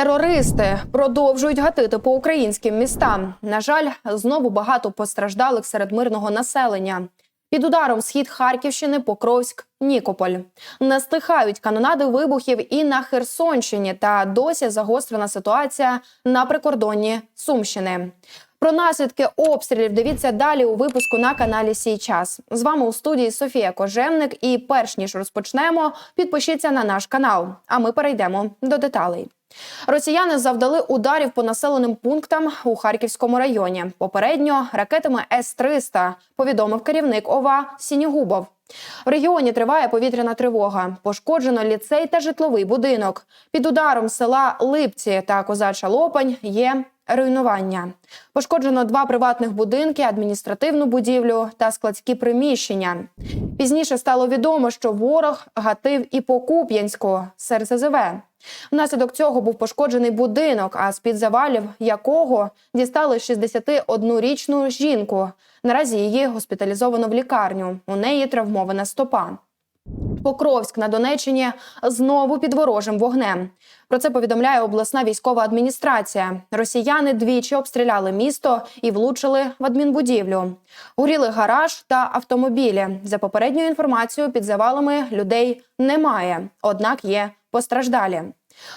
Терористи продовжують гатити по українським містам. На жаль, знову багато постраждалих серед мирного населення. Під ударом схід Харківщини, Покровськ, Нікополь. Не стихають канонади вибухів і на Херсонщині, та досі загострена ситуація на прикордонні Сумщини. Про наслідки обстрілів дивіться далі у випуску на каналі Сій час. З вами у студії Софія Кожевник. І перш ніж розпочнемо, підпишіться на наш канал. А ми перейдемо до деталей. Росіяни завдали ударів по населеним пунктам у Харківському районі. Попередньо ракетами С-300, повідомив керівник ОВА Сінігубов. В регіоні триває повітряна тривога. Пошкоджено ліцей та житловий будинок. Під ударом села Липці та Козача Лопань є руйнування. Пошкоджено два приватних будинки, адміністративну будівлю та складські приміщення. Пізніше стало відомо, що ворог гатив і по Куп'янську, СРСЗВ. Внаслідок цього був пошкоджений будинок, а з-під завалів якого дістали 61-річну жінку. Наразі її госпіталізовано в лікарню. У неї травмована стопа. Покровськ на Донеччині знову під ворожим вогнем. Про це повідомляє обласна військова адміністрація. Росіяни двічі обстріляли місто і влучили в адмінбудівлю. Горіли гараж та автомобілі. За попередньою інформацією, під завалами людей немає, однак є постраждалі.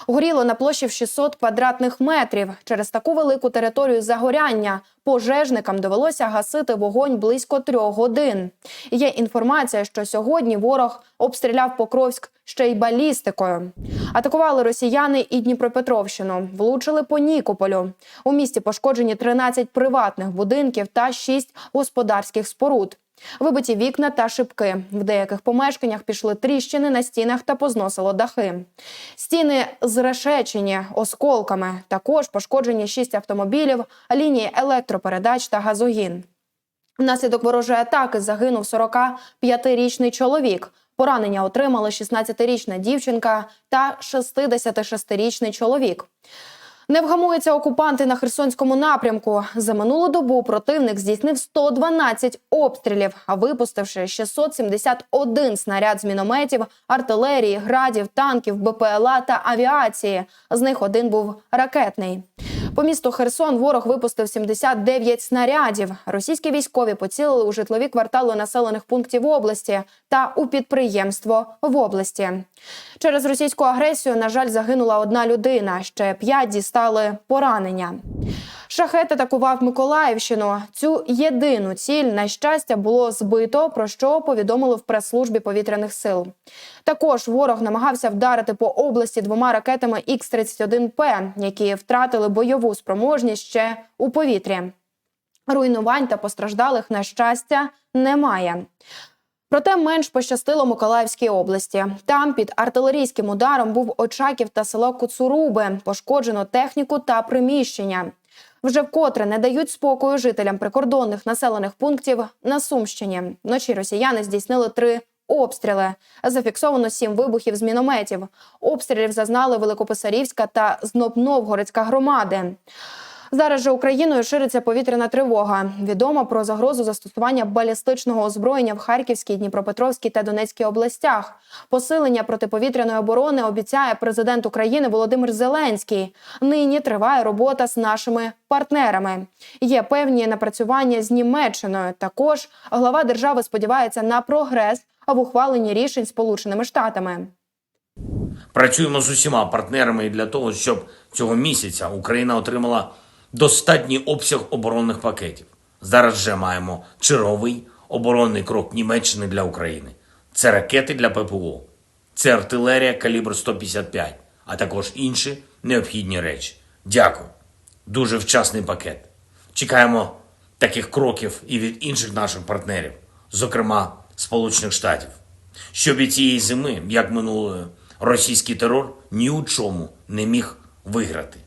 Горіло на площі в 600 квадратних метрів. Через таку велику територію загоряння пожежникам довелося гасити вогонь близько трьох годин. Є інформація, що сьогодні ворог обстріляв Покровськ ще й балістикою. Атакували росіяни і Дніпропетровщину, влучили по Нікополю. У місті пошкоджені 13 приватних будинків та 6 господарських споруд. Вибиті вікна та шибки. В деяких помешканнях пішли тріщини на стінах та позносило дахи. Стіни зрешечені осколками. Також пошкоджені шість автомобілів, лінії електропередач та газогін. Внаслідок ворожої атаки загинув 45-річний чоловік. Поранення отримали 16-річна дівчинка та 66-річний чоловік. Не вгамуються окупанти на Херсонському напрямку. За минулу добу противник здійснив 112 обстрілів, а випустивши 671 снаряд з мінометів, артилерії, градів, танків, БПЛА та авіації. З них один був ракетний. По місту Херсон ворог випустив 79 снарядів. Російські військові поцілили у житлові квартали населених пунктів області та у підприємство в області. Через російську агресію, на жаль, загинула одна людина. Ще п'ять дістали поранення. Шахет атакував Миколаївщину. Цю єдину ціль, на щастя, було збито, про що повідомили в прес-службі повітряних сил. Також ворог намагався вдарити по області двома ракетами Х-31П, які втратили бойову спроможність ще у повітрі. Руйнувань та постраждалих, на щастя, немає. Проте менш пощастило Миколаївській області. Там під артилерійським ударом був Очаків та село Куцуруби. Пошкоджено техніку та приміщення. Вже вкотре не дають спокою жителям прикордонних населених пунктів на Сумщині. Вночі росіяни здійснили три обстріли. Зафіксовано сім вибухів з мінометів. Обстрілів зазнали Великописарівська та Знобновгородська громади. Зараз же Україною шириться повітряна тривога. Відомо про загрозу застосування балістичного озброєння в Харківській, Дніпропетровській та Донецькій областях. Посилення протиповітряної оборони обіцяє президент України Володимир Зеленський. Нині триває робота з нашими партнерами. Є певні напрацювання з Німеччиною. Також глава держави сподівається на прогрес в ухваленні рішень Сполученими Штатами. Працюємо з усіма партнерами для того, щоб цього місяця Україна отримала достатній обсяг оборонних пакетів. Зараз вже маємо черговий оборонний крок Німеччини для України. Це ракети для ППО, це артилерія калібр 155, а також інші необхідні речі. Дякую. Дуже вчасний пакет. Чекаємо таких кроків і від інших наших партнерів, зокрема Сполучених Штатів. Щоб і цієї зими, як минулої, російський терор ні у чому не міг виграти.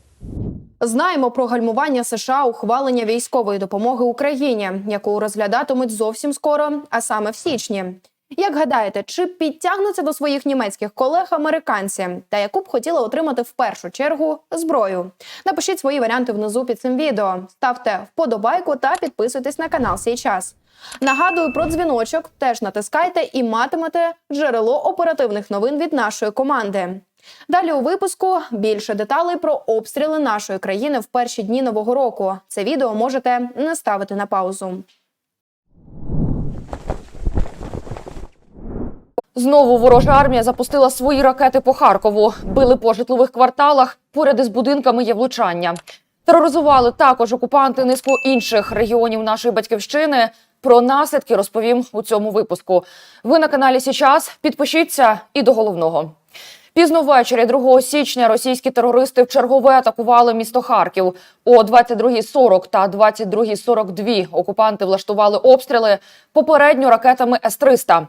Знаємо про гальмування США ухвалення військової допомоги Україні, яку розглядатимуть зовсім скоро, а саме в січні. Як гадаєте, чи підтягнуться до своїх німецьких колег американці, та яку б хотіли отримати в першу чергу зброю? Напишіть свої варіанти внизу під цим відео. Ставте вподобайку та підписуйтесь на канал сей час. Нагадую про дзвіночок, теж натискайте і матимете джерело оперативних новин від нашої команди. Далі у випуску більше деталей про обстріли нашої країни в перші дні нового року. Це відео можете не ставити на паузу. Знову ворожа армія запустила свої ракети по Харкову, били по житлових кварталах. Поряд із будинками є влучання. Тероризували також окупанти низку інших регіонів нашої батьківщини. Про наслідки розповім у цьому випуску. Ви на каналі Січас. Підпишіться і до головного. Пізно ввечері 2 січня російські терористи вчергове атакували місто Харків. О 22.40 та 22.42 окупанти влаштували обстріли попередньо ракетами С-300.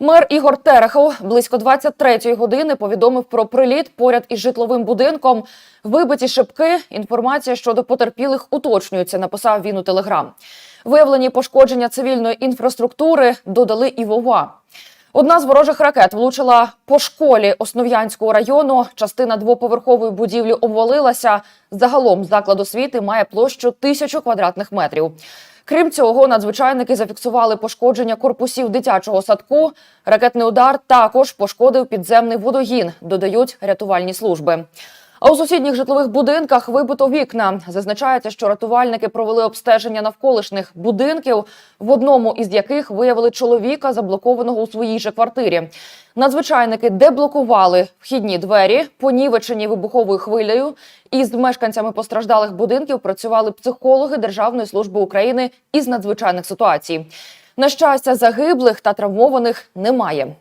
Мер Ігор Терехов близько 23-ї години повідомив про приліт поряд із житловим будинком. Вибиті шибки. Інформація щодо потерпілих уточнюється. Написав він у телеграм. Виявлені пошкодження цивільної інфраструктури додали і вова. Одна з ворожих ракет влучила по школі Основ'янського району. Частина двоповерхової будівлі обвалилася. Загалом заклад освіти має площу тисячу квадратних метрів. Крім цього, надзвичайники зафіксували пошкодження корпусів дитячого садку. Ракетний удар також пошкодив підземний водогін, додають рятувальні служби. А у сусідніх житлових будинках вибито вікна. Зазначається, що рятувальники провели обстеження навколишніх будинків, в одному із яких виявили чоловіка, заблокованого у своїй же квартирі. Надзвичайники деблокували вхідні двері, понівечені вибуховою хвилею. Із мешканцями постраждалих будинків працювали психологи Державної служби України із надзвичайних ситуацій. На щастя, загиблих та травмованих немає.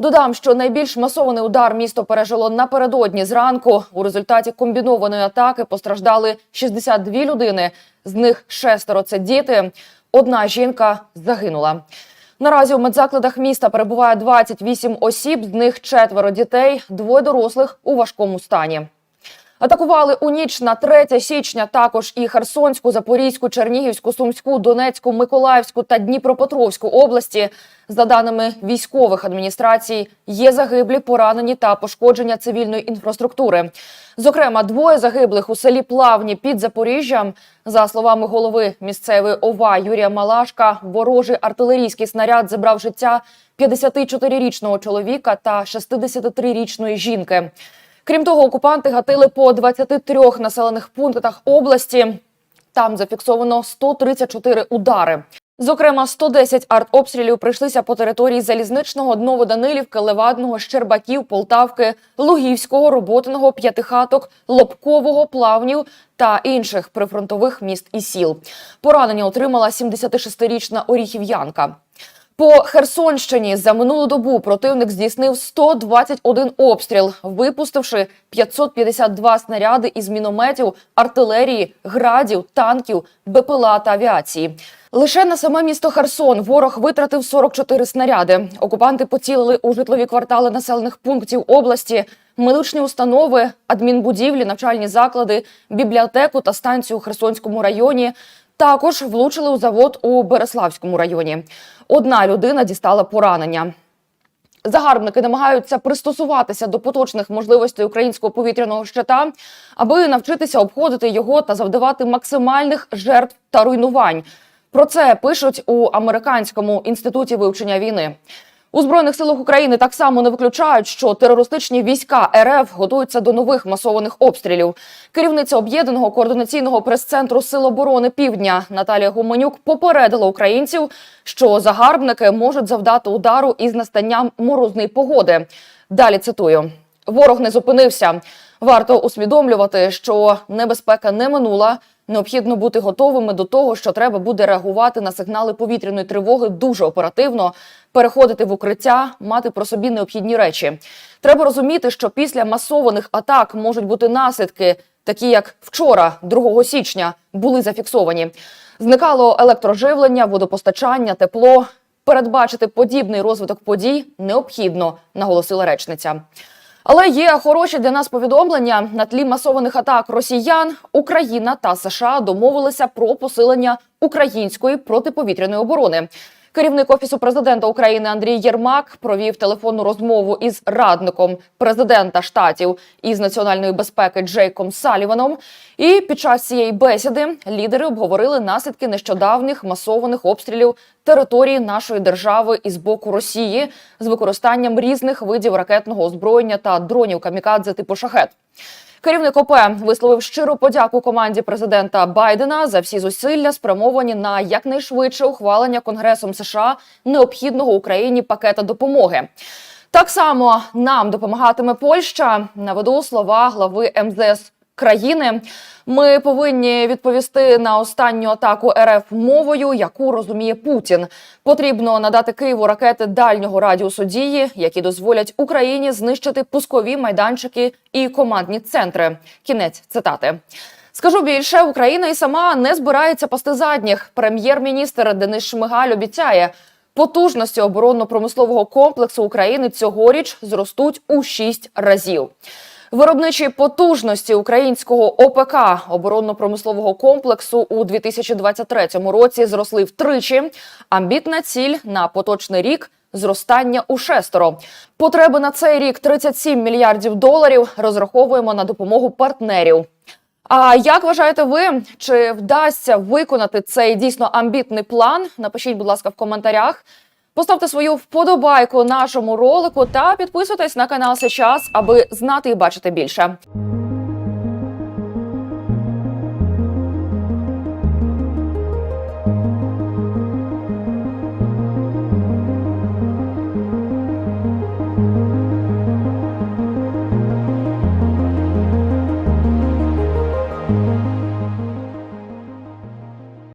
Додам, що найбільш масований удар місто пережило напередодні зранку. У результаті комбінованої атаки постраждали 62 людини. З них шестеро це діти. Одна жінка загинула. Наразі у медзакладах міста перебуває 28 осіб, з них четверо дітей, двоє дорослих у важкому стані. Атакували у ніч на 3 січня також і Херсонську, Запорізьку, Чернігівську, Сумську, Донецьку, Миколаївську та Дніпропетровську області. За даними військових адміністрацій, є загиблі, поранені та пошкодження цивільної інфраструктури. Зокрема, двоє загиблих у селі Плавні під Запоріжжям. За словами голови місцевої ОВА Юрія Малашка, ворожий артилерійський снаряд забрав життя 54-річного чоловіка та 63-річної жінки. Крім того, окупанти гатили по 23 населених пунктах області. Там зафіксовано 134 удари. Зокрема, 110 артобстрілів прийшлися по території залізничного Новоданилівки, Левадного, Щербаків, Полтавки, Лугівського, Роботиного, П'ятихаток, Лобкового, Плавнів та інших прифронтових міст і сіл. Поранення отримала 76-річна оріхів'янка. По Херсонщині за минулу добу противник здійснив 121 обстріл, випустивши 552 снаряди із мінометів, артилерії, градів, танків, БПЛА та авіації. Лише на саме місто Херсон ворог витратив 44 снаряди. Окупанти поцілили у житлові квартали населених пунктів області, медичні установи, адмінбудівлі, навчальні заклади, бібліотеку та станцію у Херсонському районі. Також влучили у завод у Береславському районі. Одна людина дістала поранення. Загарбники намагаються пристосуватися до поточних можливостей українського повітряного щита, аби навчитися обходити його та завдавати максимальних жертв та руйнувань. Про це пишуть у американському інституті вивчення війни. У збройних силах України так само не виключають, що терористичні війська РФ готуються до нових масованих обстрілів. Керівниця об'єднаного координаційного прес-центру Сил оборони Півдня Наталія Гуменюк попередила українців, що загарбники можуть завдати удару із настанням морозної погоди. Далі цитую: ворог не зупинився. Варто усвідомлювати, що небезпека не минула. Необхідно бути готовими до того, що треба буде реагувати на сигнали повітряної тривоги дуже оперативно, переходити в укриття, мати про собі необхідні речі. Треба розуміти, що після масованих атак можуть бути наслідки, такі як вчора, 2 січня, були зафіксовані. Зникало електроживлення, водопостачання, тепло. Передбачити подібний розвиток подій необхідно, наголосила речниця. Але є хороші для нас повідомлення на тлі масованих атак росіян. Україна та США домовилися про посилення української протиповітряної оборони. Керівник офісу президента України Андрій Єрмак провів телефонну розмову із радником президента штатів із національної безпеки Джейком Саліваном. І під час цієї бесіди лідери обговорили наслідки нещодавніх масованих обстрілів території нашої держави із боку Росії з використанням різних видів ракетного озброєння та дронів камікадзе типу шахет. Керівник ОП висловив щиру подяку команді президента Байдена за всі зусилля, спрямовані на якнайшвидше ухвалення Конгресом США необхідного Україні пакета допомоги. Так само нам допомагатиме Польща. Наведу слова глави МЗС країни. Ми повинні відповісти на останню атаку РФ мовою, яку розуміє Путін. Потрібно надати Києву ракети дальнього радіусу дії, які дозволять Україні знищити пускові майданчики і командні центри. Кінець цитати. Скажу більше, Україна і сама не збирається пасти задніх. Прем'єр-міністр Денис Шмигаль обіцяє. Потужності оборонно-промислового комплексу України цьогоріч зростуть у 6 разів. Виробничі потужності українського ОПК оборонно-промислового комплексу у 2023 році зросли втричі. Амбітна ціль на поточний рік зростання у шестеро. Потреби на цей рік 37 мільярдів доларів. Розраховуємо на допомогу партнерів. А як вважаєте ви, чи вдасться виконати цей дійсно амбітний план? Напишіть, будь ласка, в коментарях. Поставте свою вподобайку нашому ролику та підписуйтесь на канал сейчас, аби знати і бачити більше.